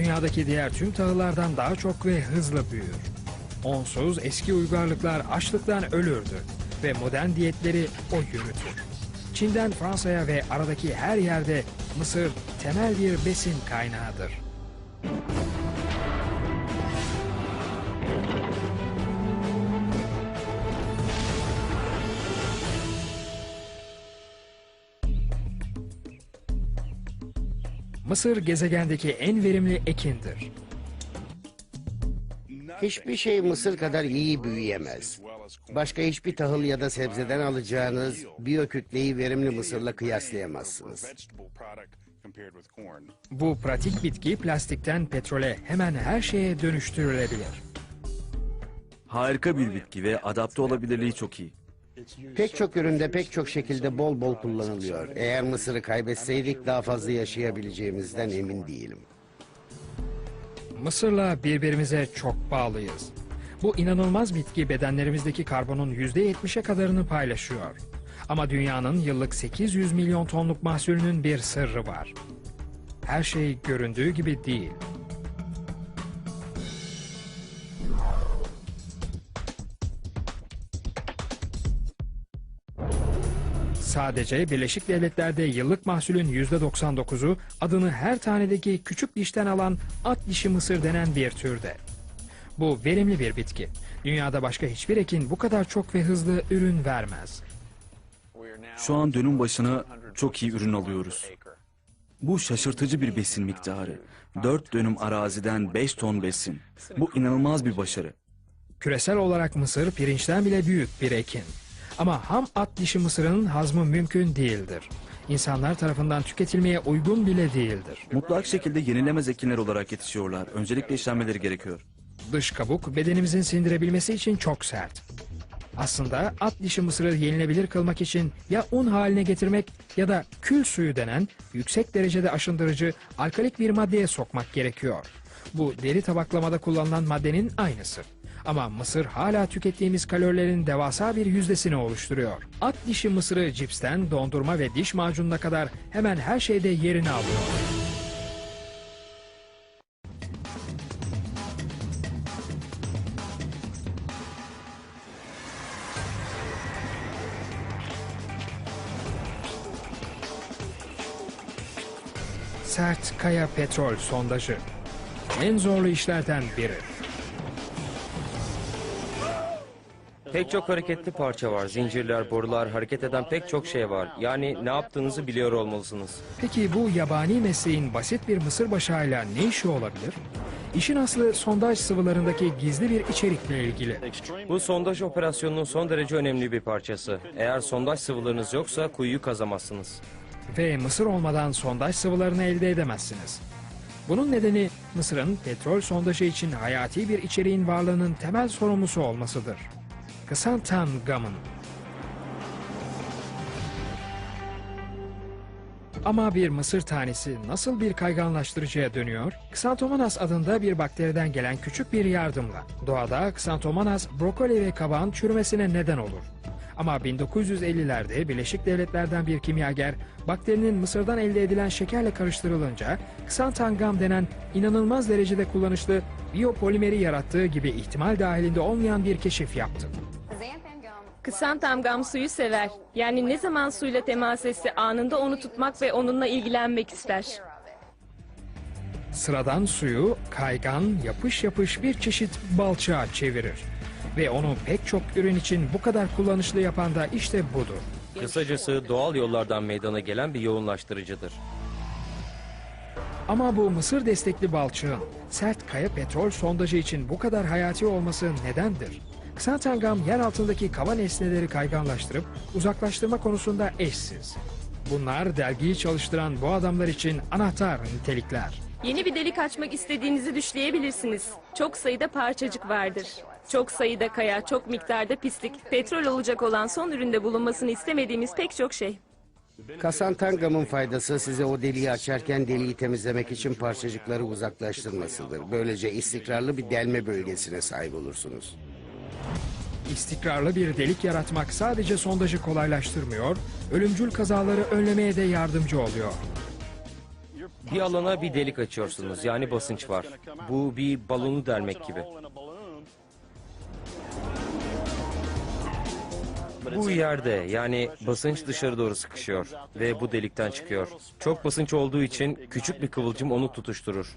dünyadaki diğer tüm tahıllardan daha çok ve hızlı büyür. Onsuz eski uygarlıklar açlıktan ölürdü ve modern diyetleri o yürütür. Çin'den Fransa'ya ve aradaki her yerde mısır temel bir besin kaynağıdır. Mısır gezegendeki en verimli ekindir. Hiçbir şey mısır kadar iyi büyüyemez. Başka hiçbir tahıl ya da sebzeden alacağınız biyokütleyi verimli mısırla kıyaslayamazsınız. Bu pratik bitki plastikten petrole hemen her şeye dönüştürülebilir. Harika bir bitki ve adapte olabilirliği çok iyi. Pek çok üründe pek çok şekilde bol bol kullanılıyor. Eğer mısırı kaybetseydik daha fazla yaşayabileceğimizden emin değilim. Mısırla birbirimize çok bağlıyız. Bu inanılmaz bitki bedenlerimizdeki karbonun %70'e kadarını paylaşıyor. Ama dünyanın yıllık 800 milyon tonluk mahsulünün bir sırrı var. Her şey göründüğü gibi değil. Sadece Birleşik Devletler'de yıllık mahsulün %99'u adını her tanedeki küçük dişten alan at dişi mısır denen bir türde. Bu verimli bir bitki. Dünyada başka hiçbir ekin bu kadar çok ve hızlı ürün vermez. Şu an dönüm başına çok iyi ürün alıyoruz. Bu şaşırtıcı bir besin miktarı. 4 dönüm araziden 5 ton besin. Bu inanılmaz bir başarı. Küresel olarak mısır pirinçten bile büyük bir ekin. Ama ham at dişi mısırının hazmı mümkün değildir. İnsanlar tarafından tüketilmeye uygun bile değildir. Mutlak şekilde yenilemez ekinler olarak yetişiyorlar. Öncelikle işlenmeleri gerekiyor. Dış kabuk bedenimizin sindirebilmesi için çok sert. Aslında at dişi mısırı yenilebilir kılmak için ya un haline getirmek ya da kül suyu denen yüksek derecede aşındırıcı alkalik bir maddeye sokmak gerekiyor. Bu deri tabaklamada kullanılan maddenin aynısı. Ama mısır hala tükettiğimiz kalorilerin devasa bir yüzdesini oluşturuyor. At dişi mısırı cipsten dondurma ve diş macununa kadar hemen her şeyde yerini alıyor. Sert kaya petrol sondajı. En zorlu işlerden biri. Pek çok hareketli parça var. Zincirler, borular, hareket eden pek çok şey var. Yani ne yaptığınızı biliyor olmalısınız. Peki bu yabani mesleğin basit bir mısır başağıyla ne işi olabilir? İşin aslı sondaj sıvılarındaki gizli bir içerikle ilgili. Bu sondaj operasyonunun son derece önemli bir parçası. Eğer sondaj sıvılarınız yoksa kuyuyu kazamazsınız. Ve mısır olmadan sondaj sıvılarını elde edemezsiniz. Bunun nedeni Mısır'ın petrol sondajı için hayati bir içeriğin varlığının temel sorumlusu olmasıdır. Kısantan gamın. Ama bir mısır tanesi nasıl bir kayganlaştırıcıya dönüyor? Xanthomonas adında bir bakteriden gelen küçük bir yardımla. Doğada Xanthomonas brokoli ve kabağın çürümesine neden olur. Ama 1950'lerde Birleşik Devletler'den bir kimyager bakterinin mısırdan elde edilen şekerle karıştırılınca Xantangam denen inanılmaz derecede kullanışlı biyopolimeri yarattığı gibi ihtimal dahilinde olmayan bir keşif yaptı. Kısantamgam suyu sever. Yani ne zaman suyla temas etse anında onu tutmak ve onunla ilgilenmek ister. Sıradan suyu kaygan, yapış yapış bir çeşit balçığa çevirir. Ve onu pek çok ürün için bu kadar kullanışlı yapan da işte budur. Kısacası doğal yollardan meydana gelen bir yoğunlaştırıcıdır. Ama bu mısır destekli balçığın sert kaya petrol sondajı için bu kadar hayati olması nedendir? Xantangam yer altındaki kava nesneleri kayganlaştırıp uzaklaştırma konusunda eşsiz. Bunlar dergiyi çalıştıran bu adamlar için anahtar nitelikler. Yeni bir delik açmak istediğinizi düşleyebilirsiniz. Çok sayıda parçacık vardır. Çok sayıda kaya, çok miktarda pislik, petrol olacak olan son üründe bulunmasını istemediğimiz pek çok şey. Kasantangamın faydası size o deliği açarken deliği temizlemek için parçacıkları uzaklaştırmasıdır. Böylece istikrarlı bir delme bölgesine sahip olursunuz. İstikrarlı bir delik yaratmak sadece sondajı kolaylaştırmıyor, ölümcül kazaları önlemeye de yardımcı oluyor. Bir alana bir delik açıyorsunuz. Yani basınç var. Bu bir balonu delmek gibi. Bu yerde yani basınç dışarı doğru sıkışıyor ve bu delikten çıkıyor. Çok basınç olduğu için küçük bir kıvılcım onu tutuşturur.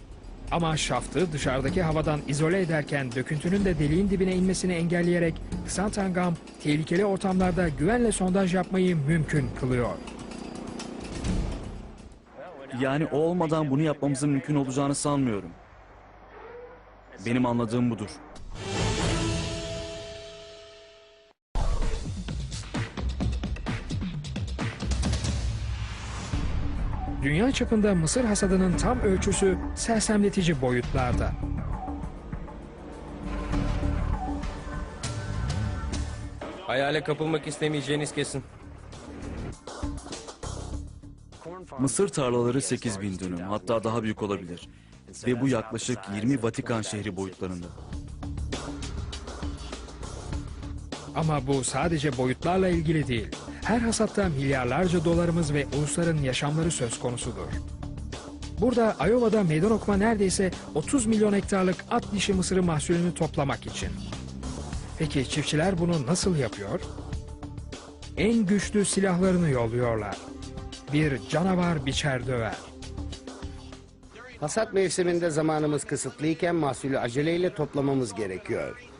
Ama şaftı dışarıdaki havadan izole ederken döküntünün de deliğin dibine inmesini engelleyerek Xantangam tehlikeli ortamlarda güvenle sondaj yapmayı mümkün kılıyor. Yani o olmadan bunu yapmamızın mümkün olacağını sanmıyorum. Benim anladığım budur. Dünya çapında mısır hasadının tam ölçüsü sersemletici boyutlarda. Hayale kapılmak istemeyeceğiniz kesin. Mısır tarlaları 8 bin dönüm hatta daha büyük olabilir. Ve bu yaklaşık 20 Vatikan şehri boyutlarında. Ama bu sadece boyutlarla ilgili değil. Her hasatta milyarlarca dolarımız ve ulusların yaşamları söz konusudur. Burada Iowa'da meydan okuma neredeyse 30 milyon hektarlık at dişi mısırı mahsulünü toplamak için. Peki çiftçiler bunu nasıl yapıyor? En güçlü silahlarını yolluyorlar. Bir canavar biçer döver. Hasat mevsiminde zamanımız kısıtlıyken mahsulü aceleyle toplamamız gerekiyor.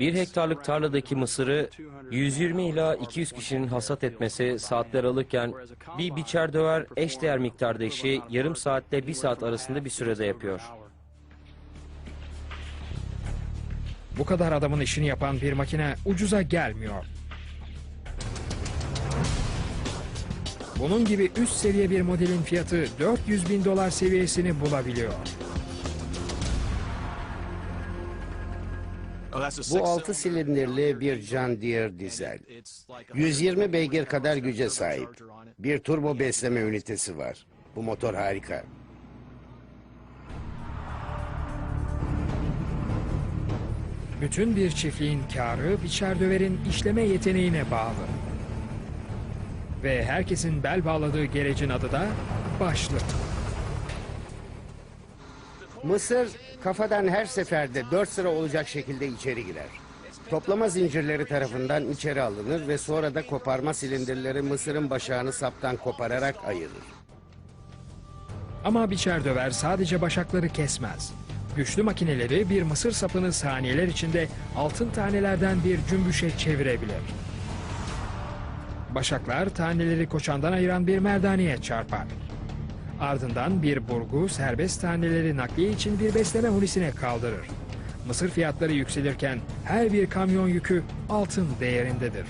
Bir hektarlık tarladaki mısırı 120 ila 200 kişinin hasat etmesi saatler alırken bir biçer döver eşdeğer miktarda işi yarım saatte bir saat arasında bir sürede yapıyor. Bu kadar adamın işini yapan bir makine ucuza gelmiyor. Bunun gibi üst seviye bir modelin fiyatı 400 bin dolar seviyesini bulabiliyor. Bu 6 silindirli bir John Deere dizel. 120 beygir kadar güce sahip. Bir turbo besleme ünitesi var. Bu motor harika. Bütün bir çiftliğin karı biçer döverin işleme yeteneğine bağlı. Ve herkesin bel bağladığı gerecin adı da başlık. Mısır kafadan her seferde 4 sıra olacak şekilde içeri girer. Toplama zincirleri tarafından içeri alınır ve sonra da koparma silindirleri mısırın başağını saptan kopararak ayırır. Ama biçer döver sadece başakları kesmez. Güçlü makineleri bir mısır sapını saniyeler içinde altın tanelerden bir cümbüşe çevirebilir. Başaklar taneleri koçandan ayıran bir merdaneye çarpar. Ardından bir burgu serbest taneleri nakliye için bir besleme hulisine kaldırır. Mısır fiyatları yükselirken her bir kamyon yükü altın değerindedir.